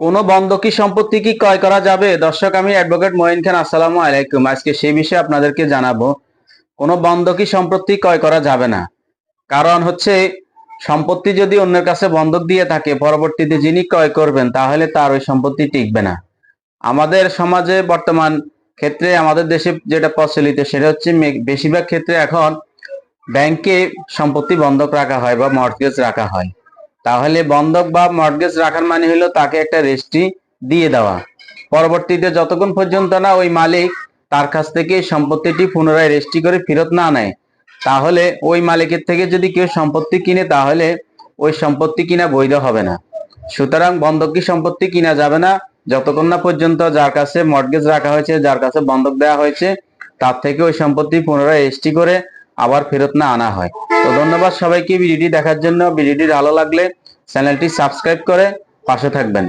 কোনো বন্ধকি সম্পত্তি কি ক্রয় করা যাবে? দর্শক, আমি অ্যাডভোকেট মঈন খান, আসসালামু আলাইকুম। আজকে সেই বিষয়ে আপনাদেরকে জানাব। কোনো বন্ধকি সম্পত্তি ক্রয় করা যাবে না। কারণ হচ্ছে, সম্পত্তি যদি অন্যের কাছে বন্ধক দিয়ে থাকে, পরবর্তীতে যিনি ক্রয় করবেন, তাহলে তার ওই সম্পত্তি টিকবে না। আমাদের সমাজে বর্তমান ক্ষেত্রে, আমাদের দেশে যেটা প্রচলিত, সেটা হচ্ছে বেশিরভাগ ক্ষেত্রে এখন ব্যাংকে সম্পত্তি বন্ধক রাখা হয় বা মর্টগেজ রাখা হয়। তাহলে বন্ধক বা মর্টগেজ রাখার মানে হলো তাকে একটা রেজিস্ট্রি দিয়ে দেওয়া। পরবর্তীতে যতক্ষণ পর্যন্ত না ওই মালিক তার কাছ থেকে সম্পত্তিটি পুনরায় রেজিস্ট্রি করে ফেরত না নেয়, তাহলে ওই মালিকের থেকে যদি কেউ সম্পত্তি কিনে, তাহলে ওই সম্পত্তি কিনা বৈধ হবে না। সুতরাং বন্ধকি সম্পত্তি কিনা যাবে না, যতক্ষণ না পর্যন্ত যার কাছে মর্টগেজ রাখা হয়েছে, যার কাছে বন্ধক দেওয়া হয়েছে, তার থেকে ওই সম্পত্তি পুনরায় রেজিস্ট্রি করে আবার ফেরত না আনা হয়। তো ধন্যবাদ সবাইকে ভিডিওটি দেখার জন্য। ভিডিওটি ভালো লাগলে চ্যানেলটি সাবস্ক্রাইব করে পাশে থাকবেন।